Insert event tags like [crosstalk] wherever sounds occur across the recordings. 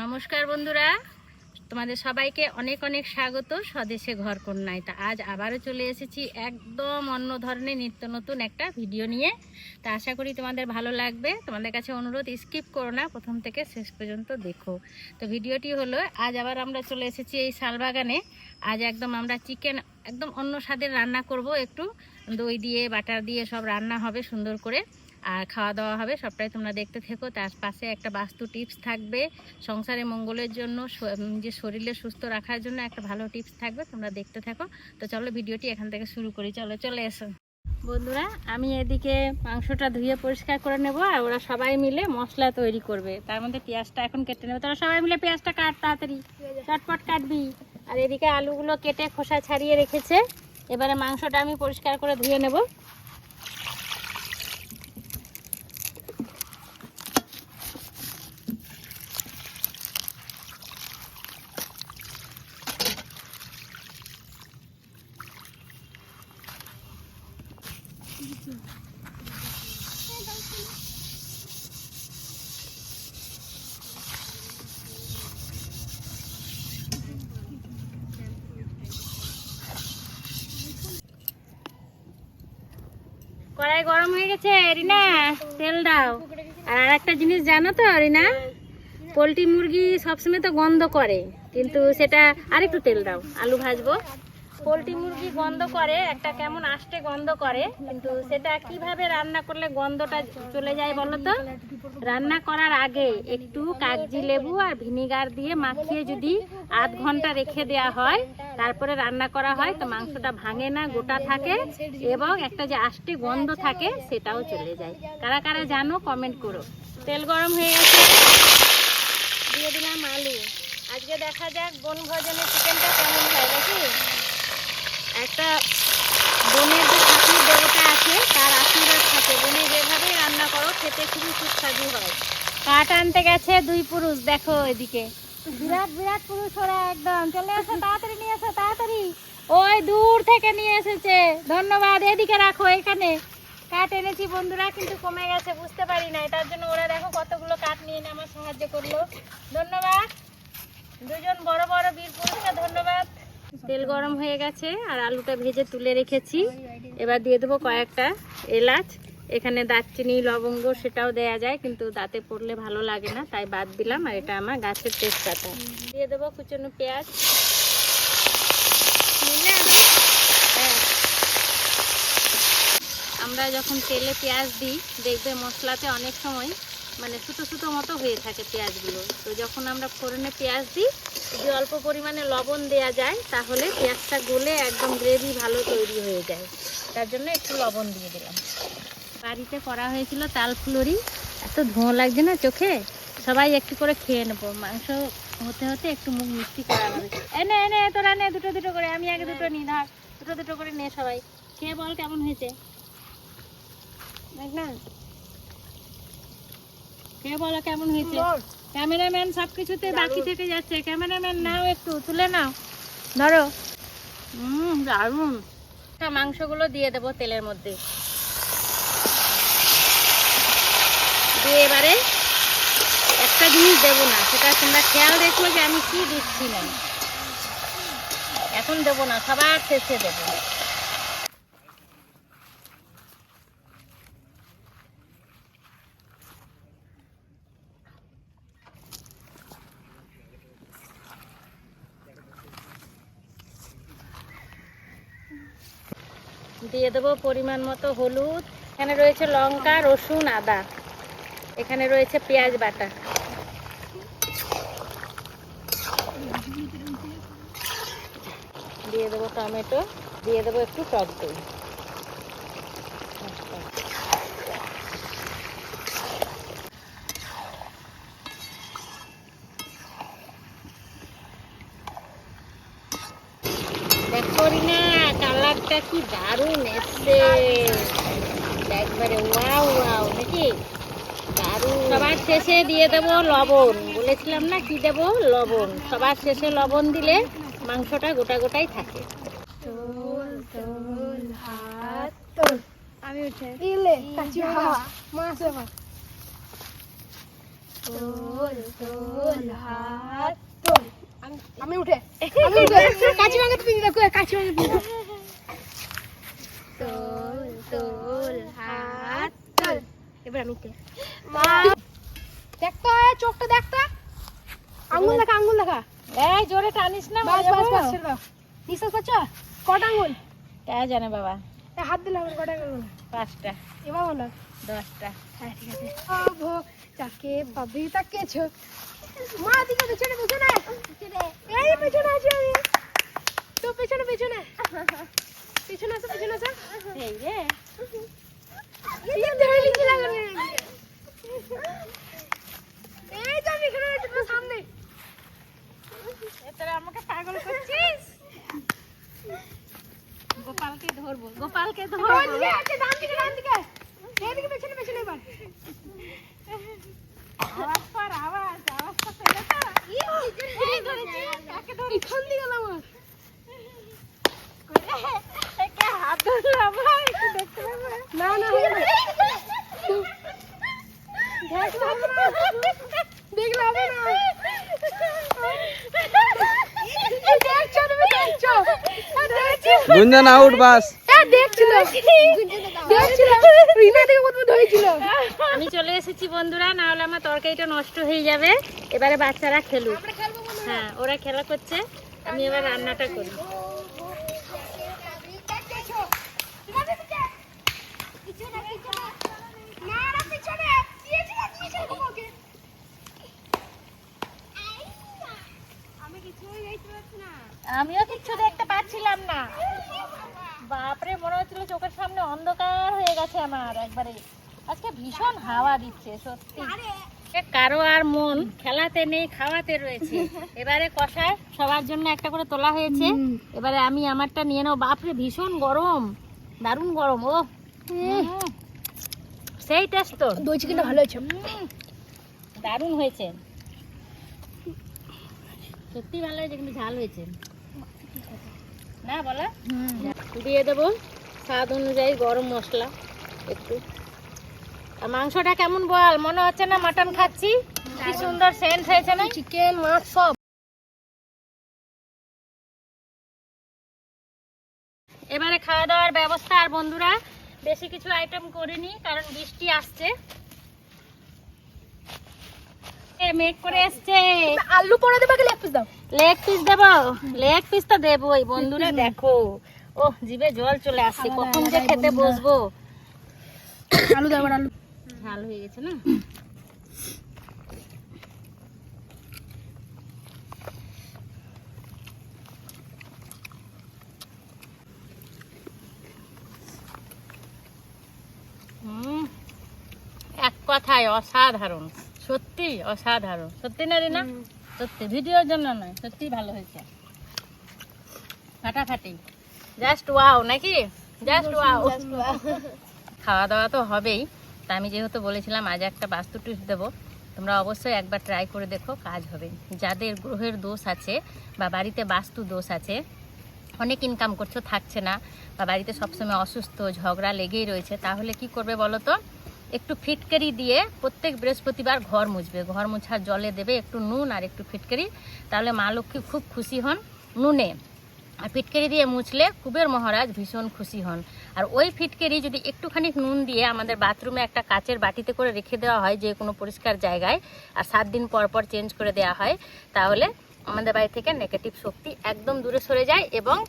নমস্কার বন্ধুরা। তোমাদের সবাইকে অনেক অনেক স্বাগত স্বদেশে ঘর কন্যায়। তা আজ আবারও চলে এসেছি একদম অন্য ধরনের নিত্য নতুন একটা ভিডিও নিয়ে। তা আশা করি তোমাদের ভালো লাগবে। তোমাদের কাছে অনুরোধ স্কিপ করো না, প্রথম থেকে শেষ পর্যন্ত দেখো। তো ভিডিওটি হলো, আজ আবার আমরা চলে এসেছি এই শালবাগানে। আজ একদম আমরা চিকেন, একদম অন্য স্বাদের রান্না করব একটু। দই দিয়ে, বাটার দিয়ে সব রান্না হবে সুন্দর করে। আর খাওয়া দাওয়া হবে, সবটাই তোমরা দেখতে থেকো। তার পাশে একটা বাস্তু টিপস থাকবে, সংসারে মঙ্গলের জন্য যে শরীরে সুস্থ রাখার জন্য একটা ভালো টিপস থাকবে, তোমরা দেখতে থাকো। তো চলো ভিডিওটি এখান থেকে শুরু করি, চলো, চলে এসো। বন্ধুরা, আমি এদিকে মাংসটা ধুয়ে পরিষ্কার করে নেব, আর ওরা সবাই মিলে মশলা তৈরি করবে। তার মধ্যে পেঁয়াজটা এখন কেটে নেবে। তোরা সবাই মিলে পেঁয়াজটা কাট তাড়াতাড়ি, চটপট কাটবি। আর এদিকে আলুগুলো কেটে খোসা ছাড়িয়ে রেখেছে। এবারে মাংসটা আমি পরিষ্কার করে ধুয়ে নেব। কড়াই গরম হয়ে গেছে, রিনা, তেল দাও। আর একটা জিনিস জানো তো, রিনা? পোলট্রি মুরগি সবসময় তো গন্ধ করে, কিন্তু সেটা আরেকটু তেল দাও। আলু ভাজবো। পোলট্রি মুরগি গন্ধ করে, একটা কেমন আষ্টে গন্ধ করে, কিন্তু সেটা কীভাবে রান্না করলে গন্ধটা চলে যায় বলো তো? রান্না করার আগে একটু কাগজি লেবু আর ভিনিগার দিয়ে মাখিয়ে যদি আধ ঘণ্টা রেখে দেওয়া হয়, তারপরে রান্না করা হয়, তো মাংসটা ভাঙে না, গোটা থাকে এবং একটা যে আষ্টে গন্ধ থাকে, সেটাও চলে যায়। কারা কারা জানো কমেন্ট করো। তেল গরম হয়ে গেছে। দিয়ে দিলাম আলু। আজকে দেখা যাক বন ভোজনে চিকেনটা কেমন হয়, নাকি? একটা বনের যে ঠাকুর দেবতা আছে, তার আশীর্বাদ থাকে। বনে যেভাবে রান্না করো, খেতে খুবই সুস্বাদু হয়। কাঠ আনতে গেছে দুই পুরুষ, দেখো এদিকে বিরাট বিরাট পুরুষ ওরা একদম। চলে আসো তাড়াতাড়ি নিয়ে আসো তাড়াতাড়ি। ওই দূর থেকে নিয়ে এসেছে। ধন্যবাদ, এদিকে রাখো, এখানে। কাঠ এনেছি, বন্ধুরা, কিন্তু কমে গেছে, বুঝতে পারি নাই। তার জন্য ওরা দেখো কতগুলো কাঠ নিয়ে এনে আমার সাহায্য করল। ধন্যবাদ। দুজন বড় বড় বীর পুরুষকে ধন্যবাদ। তেল গরম হয়ে গেছে আর আলুটা ভেজে তুলে রেখেছি। এবার দিয়ে দেবো কয়েকটা এলাচ। এখানে দারচিনি, লবঙ্গ সেটাও দেয়া যায়, কিন্তু দাঁতে পড়লে ভালো লাগে না, তাই বাদ দিলাম, আর এটা আমার গাছের তেজপাতা। দিয়ে দেবো কুচনো পেঁয়াজ। হ্যাঁ। আমরা যখন তেলে পেঁয়াজ দিই, দেখবে মশলাতে অনেক সময় মানে ছোটো ছোটো মতো হয়ে থাকে পেঁয়াজগুলো। তো যখন আমরা ফোড়নে পেঁয়াজ দিই, যদি অল্প পরিমাণে লবণ দেওয়া যায়, তাহলে পেঁয়াজটা গলে একদম গ্রেভি ভালো তৈরি হয়ে যায়। তার জন্য একটু লবণ দিয়ে দিলাম। বাড়িতে করা হয়েছিল তাল ফুলুরি এত ধোঁয়া লাগছে না চোখে? সবাই একটু করে খেয়ে নেব। মাংস হতে হতে একটু মুখ মিষ্টি করা হবে। এনে এনে তোরা নে, দুটো দুটো করে। আমি আগে দুটো নিই, ধর। দুটো দুটো করে নে সবাই। খেয়ে বল কেমন হয়েছে? দেখ না। খেয়ে বলো কেমন হয়েছে? ক্যামেরাম্যান সব কিছুতে বাকি থেকে যাচ্ছে। ক্যামেরাম্যান নাও একটু তুলে নাও। ধরো। হুম দারুণ। মাংসগুলো দিয়ে দেবো তেলের মধ্যে। দিয়ে এবারে একটা জিনিস দেবো না সেটা তোমরা খেয়াল রেখো যে আমি কি দিচ্ছি না। এখন দেবো না সবার শেষে দেবো। দিয়ে দেবো পরিমাণ মতো হলুদ। এখানে রয়েছে লঙ্কা, রসুন, আদা। এখানে রয়েছে পেঁয়াজ বাটা। দিয়ে দেবো টমেটো, দিয়ে দেবো একটু টক দই দেখো রিনা কালারটা কি দারুণ এসছে একবারে ওয়াও ওয়াও নাকি? দারুণ। সবার শেষে দিয়ে দেবো লবণ। বলেছিলাম না কি দেবো? লবণ। সবার শেষে লবণ দিলে মাংসটা গোটা গোটাই থাকে। আমি উঠে। কাচি হাওয়া মাছ তোল তোল হাত। তোল। আমি উঠে। আমি উঠে। কাচি মাঙ্গে তুমি দেখো কাচি মাঙ্গে তুমি তোল তোল হাত তোল মা। দেখতো চোখটা দেখতো আঙ্গুল দেখা আঙ্গুল দেখা। এই জোরে টানিস না বাস বাস বাস। নিঃশ্বাস পাচ্ছ কটা আঙ্গুল? কে জানে বাবা। হাত দিলাম কটা আঙ্গুল। পাঁচটা। এবার বলো। দশটা। হ্যাঁ ঠিক আছে। যাকে পাবি তাকে মা দিকে পেছনে পেছনে। এই পেছনে আছি আমি। তো পেছনে পেছনে। [laughs] পেছনে আসো পেছনে আসো এই রে। আমাকে পাগল করছিস? গোপালকে ধরবো গোপালকে ডান ধরবো দিকে আছে ডান দিকে ডান দিকে এইদিকে পেছনে পেছনে এবার আওয়াজ পর আওয়াজ আওয়াজ তো পেলে তো এই ধরেছি কাকে ধরেছি এখান দিকে গেলাম আমার একে হাত ধরলাম ভাই একটু দেখতে পাবো না না হবে না গুঞ্জন আউট বাস। আমি চলে এসেছি বন্ধুরা, না হলে আমার তরকারিটা নষ্ট হয়ে যাবে। এবারে বাচ্চারা খেলুক। হ্যাঁ ওরা খেলা করছে, আমি এবার রান্নাটা করি দেখছ তোমাদের দিকে পিছনে পিছনে না না পিছনে দিয়েছি না দিয়েছি তোমাকে আমি কিছুই দেখতে পাচ্ছি না আমিও কিচ্ছু দেখতে পাচ্ছিলাম না। বাপরে মনে হচ্ছিল চোখের সামনে অন্ধকার হয়ে গেছে আমার একবারে। আজকে ভীষণ হাওয়া দিচ্ছে সত্যি। কারও আর মন খেলাতে নেই খাওয়াতে রয়েছে। এবারে কষায় সবার জন্য একটা করে তোলা হয়েছে। এবারে আমি আমারটা নিয়ে নেব। বাপরে ভীষণ গরম। দারুণ গরম ও। সেই টেস্ট তো দই চিকেনটা ভালো হয়েছে। দারুণ হয়েছে। সত্যি ভালো হয়েছে কিন্তু ঝাল হয়েছে। না বলো। দিয়ে দেবো স্বাদ অনুযায়ী গরম মশলা একটু। আর মাংসটা কেমন বল? মনে হচ্ছে না মাটন খাচ্ছি। কি সুন্দর সেন্ট হয়েছে না? চিকেন মাছ সব। এবারে খাওয়া দাওয়ার ব্যবস্থা আর বন্ধুরা বেশি কিছু আইটেম করিনি কারণ বৃষ্টি আসছে। মেঘ করে এসছে। আলু পরে দেবে পিস দাও। লেগ পিস দেবো? লেগ পিস তো দেবোই বন্ধুরা [laughs] দেখো। ও জিভে জল চলে আসছে কখন যে খেতে বসবো? আলু দাও আলু। ঝাল হয়ে গেছে না? এক কথায় অসাধারণ সত্যি অসাধারণ। সত্যি না রিনা? সত্যি, ভিডিওর জন্য নয় সত্যি ভালো হয়েছে। ফাটাফাটি। জাস্ট ওয়াও নাকি? জাস্ট ওয়াও খাওয়া দাওয়া তো হবেই। তা আমি যেহেতু বলেছিলাম, আজ একটা বাস্তু টিপস দেবো। তোমরা অবশ্যই একবার ট্রাই করে দেখো, কাজ হবে। যাদের গ্রহের দোষ আছে বা বাড়িতে বাস্তু দোষ আছে, অনেক ইনকাম করছ, থাকছে না বা বাড়িতে সবসময় অসুস্থ, ঝগড়া লেগেই রয়েছে, তাহলে কি করবে বলো তো? একটু ফিটকারি দিয়ে প্রত্যেক বৃহস্পতিবার ঘর মুছবে। ঘর মুছার জলে দেবে একটু নুন আর একটু ফিটকারি। তাহলে মা লক্ষ্মী খুব খুশি হন নুনে। আর ফিটকারি দিয়ে মুছলে কুবের মহারাজ ভীষণ খুশি হন। আর ওই ফিটকারি যদি একটুখানি নুন দিয়ে আমাদের বাথরুমে একটা কাচের বাটিতে করে রেখে দেওয়া হয়, যে কোনো পরিষ্কার জায়গায়, আর সাত দিন পর পর চেঞ্জ করে দেওয়া হয়, তাহলে আমাদের বাড়ি থেকে নেগেটিভ শক্তি একদম দূরে সরে যায় এবং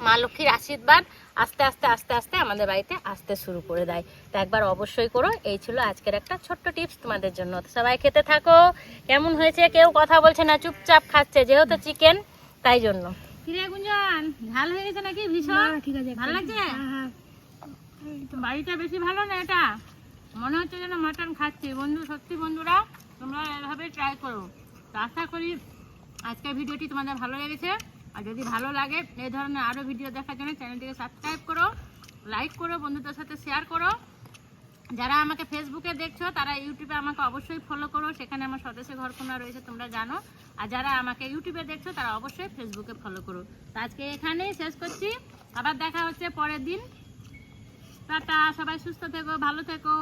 মা লক্ষ্মীর আশীর্বাদ আস্তে আস্তে আস্তে আস্তে আমাদের বাড়িতে আসতে শুরু করে দেয়। তো একবার অবশ্যই করো এই ছিল আজকের একটা ছোট্ট টিপস তোমাদের জন্য। তো সবাই খেতে থাকো। কেমন হয়েছে? কেউ কথা বলছে না চুপচাপ খাচ্ছে যেহেতু চিকেন তাই জন্য। কিরে গুঞ্জন ঝাল হয়ে গেছে নাকি? ভীষণ? ঠিক আছে ভালো লাগছে? হ্যাঁ বাড়িটা বেশি ভালো না এটা? মনে হচ্ছে যেন মাটন খাচ্ছি। বন্ধু সত্যি বন্ধুরা তোমরা এভাবে ট্রাই করো। তো আশা করি আজকের ভিডিওটি তোমাদের ভালো লেগেছে। আর যদি ভালো লাগে, এই ধরনের আরও ভিডিও দেখার জন্য চ্যানেলটিকে সাবস্ক্রাইব করো লাইক করো, বন্ধুদের সাথে শেয়ার করো। যারা আমাকে ফেসবুকে দেখছ, তারা ইউটিউবে আমাকে অবশ্যই ফলো করো। সেখানে আমার সদস্য ঘরকোনা রয়েছে, তোমরা জানো। আর যারা আমাকে ইউটিউবে দেখছ, তারা অবশ্যই ফেসবুকে ফলো করো। তো আজকে এখানেই শেষ করছি। আবার দেখা হচ্ছে পরের দিন। টাটা, সবাই সুস্থ থেকো, ভালো থেকো।